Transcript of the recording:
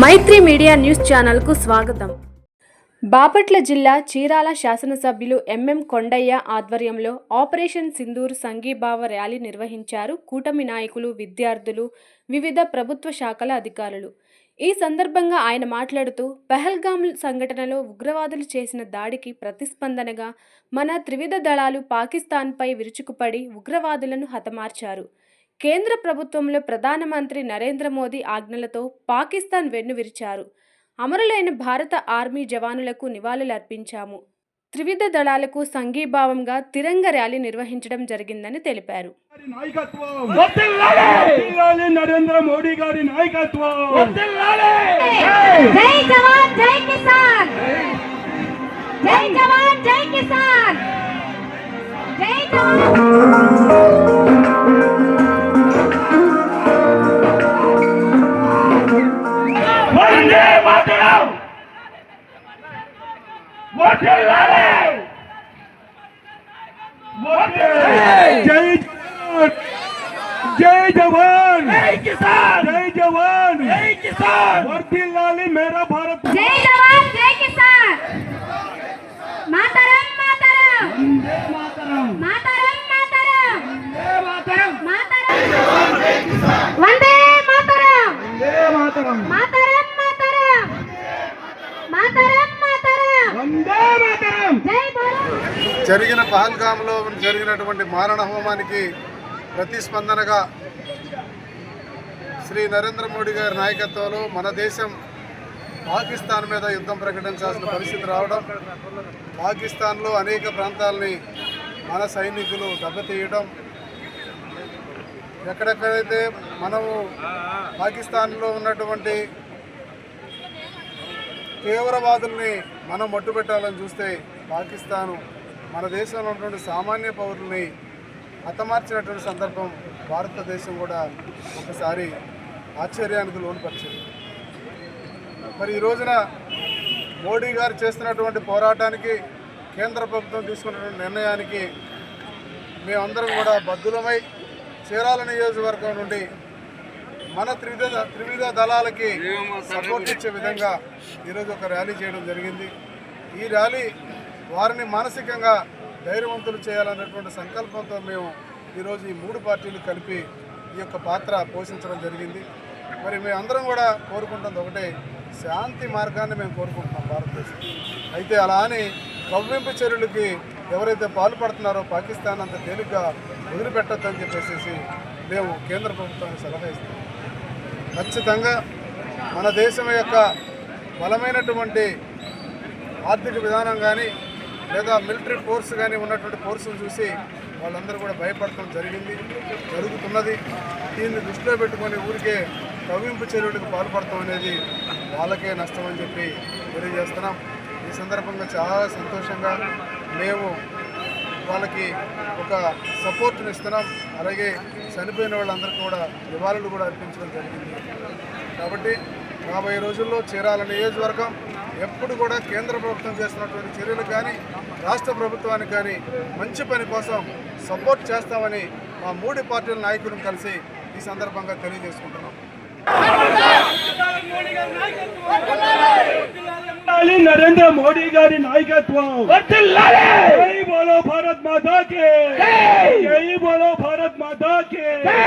మైత్రి media news ఛానల్కు స్వాగతం. బాపట్ల జిల్లా చీరాల శాసనసభ్యులు ఎంఎం కొండయ్య ఆధ్వర్యంలో ఆపరేషన్ సింధూర్ సంఘీభావ ర్యాలీ నిర్వహించారు కూటమి నాయకులు విద్యార్థులు వివిధ ప్రభుత్వ శాఖల అధికారులు. ఈ సందర్భంగా ఆయన మాట్లాడుతూ పెహల్గామ్ సంఘటనలో ఉగ్రవాదులు చేసిన దాడికి ప్రతిస్పందనగా మన త్రివిధ దళాలు పాకిస్తాన్పై విరుచుకుపడి ఉగ్రవాదులను హతమార్చారు. కేంద్ర ప్రభుత్వంలో ప్రధానమంత్రి నరేంద్ర మోదీ ఆజ్ఞలతో పాకిస్తాన్ వెన్నువిరిచారు అమరులైన భారత ఆర్మీ జవానులకు నివాళులర్పించాము. త్రివిధ దళాలకు సంఘీభావంగా తిరంగ ర్యాలీ నిర్వహించడం జరిగిందని తెలిపారు. నరేంద్ర మోడీ గారి నాయకత్వం! వర్ధిల్లాలి! జై జవాన్ జై కిసాన్! జై జవాన్ జై కిసాన్! జై జవాన్! వర్ధిల్లాలి! వర్ధిల్లాలి! జై జవాన్ జై జవాన్ జై కిసాన్! జై జవాన్ జై కిసాన్! వర్ధిల్లాలి మేరా భారత్ జై జవాన్ జై కిసాన్ మాతరం మాతరం మాతరం మాతరం మాతరం వందే మాతరం మాతరం మాతరం మాతరం మాతరం వందే మాతరం జై బోలో జరిగిన పహల్గామ్లో జరిగినటువంటి మారణ హోమానికి ప్రతిస్పందనగా శ్రీ నరేంద్ర మోడీ గారి నాయకత్వంలో మన దేశం పాకిస్తాన్ మీద యుద్ధం ప్రకటించాల్సిన పరిస్థితి రావడం పాకిస్తాన్లో అనేక ప్రాంతాలని మన సైనికులు దెబ్బతీయడం ఎక్కడెక్కడైతే మనము పాకిస్తాన్లో ఉన్నటువంటి తీవ్రవాదుల్ని మనం మట్టుపెట్టాలని చూస్తే పాకిస్తాను మన దేశంలో ఉన్నటువంటి సామాన్య పౌరుల్ని హతమార్చినటువంటి సందర్భం భారతదేశం కూడా ఒకసారి ఆశ్చర్యానికి లోనుపరిచింది. మరి ఈ రోజున మోడీ గారు చేస్తున్నటువంటి పోరాటానికి కేంద్ర ప్రభుత్వం తీసుకున్నటువంటి నిర్ణయానికి మేమందరం కూడా బద్దులమై చీరాల నియోజకవర్గం నుండి మన త్రివిధ త్రివిధ దళాలకి సపోర్ట్ ఇచ్చే విధంగా ఈరోజు ఒక ర్యాలీ చేయడం జరిగింది. ఈ ర్యాలీ వారిని మానసికంగా ధైర్యవంతులు చేయాలనేటువంటి సంకల్పంతో మేము ఈరోజు ఈ మూడు పార్టీలు కలిపి ఈ యొక్క పాత్ర పోషించడం జరిగింది. మరి మేమందరం కూడా కోరుకుంటుంది ఒకటే శాంతి మార్గాన్ని మేము కోరుకుంటున్నాం భారతదేశం. అయితే అలా అని కవ్వింపు చర్యలకి ఎవరైతే పాల్పడుతున్నారో పాకిస్తాన్ అంత తేలిగ్గా వదిలిపెట్టొద్దని చెప్పేసి మేము కేంద్ర ప్రభుత్వానికి సలహా ఇస్తాం ఖచ్చితంగా మన దేశం యొక్క బలమైనటువంటి ఆర్థిక విధానం కానీ లేదా మిలిటరీ ఫోర్స్ కానీ ఉన్నటువంటి ఫోర్సును చూసి వాళ్ళందరూ కూడా భయపడటం జరిగింది జరుగుతున్నది. దీన్ని దృష్టిలో పెట్టుకొని ఊరికే కవింపు చర్యలకు పాల్పడటం అనేది వాళ్ళకే నష్టం అని చెప్పి తెలియజేస్తున్నాం. ఈ సందర్భంగా చాలా సంతోషంగా మేము వాళ్ళకి ఒక సపోర్ట్ని ఇస్తున్నాం. అలాగే చనిపోయిన వాళ్ళందరికీ కూడా నివాళులు కూడా అర్పించడం జరిగింది. కాబట్టి రాబోయే రోజుల్లో చీరాల నియోజకవర్గం ఎప్పుడు కూడా కేంద్ర ప్రభుత్వం చేస్తున్నటువంటి చర్యలకు కానీ రాష్ట్ర ప్రభుత్వానికి కానీ మంచి పని కోసం సపోర్ట్ చేస్తామని మా మూడు పార్టీల నాయకులను కలిసి ఈ సందర్భంగా తెలియజేసుకుంటున్నాం నరేంద్ర మోడీ గారి నాయకత్వం వర్ధిల్లాలి! జై బోలో భారత్ మాతా కే జై! జై బోలో భారత్ మాతా కే జై!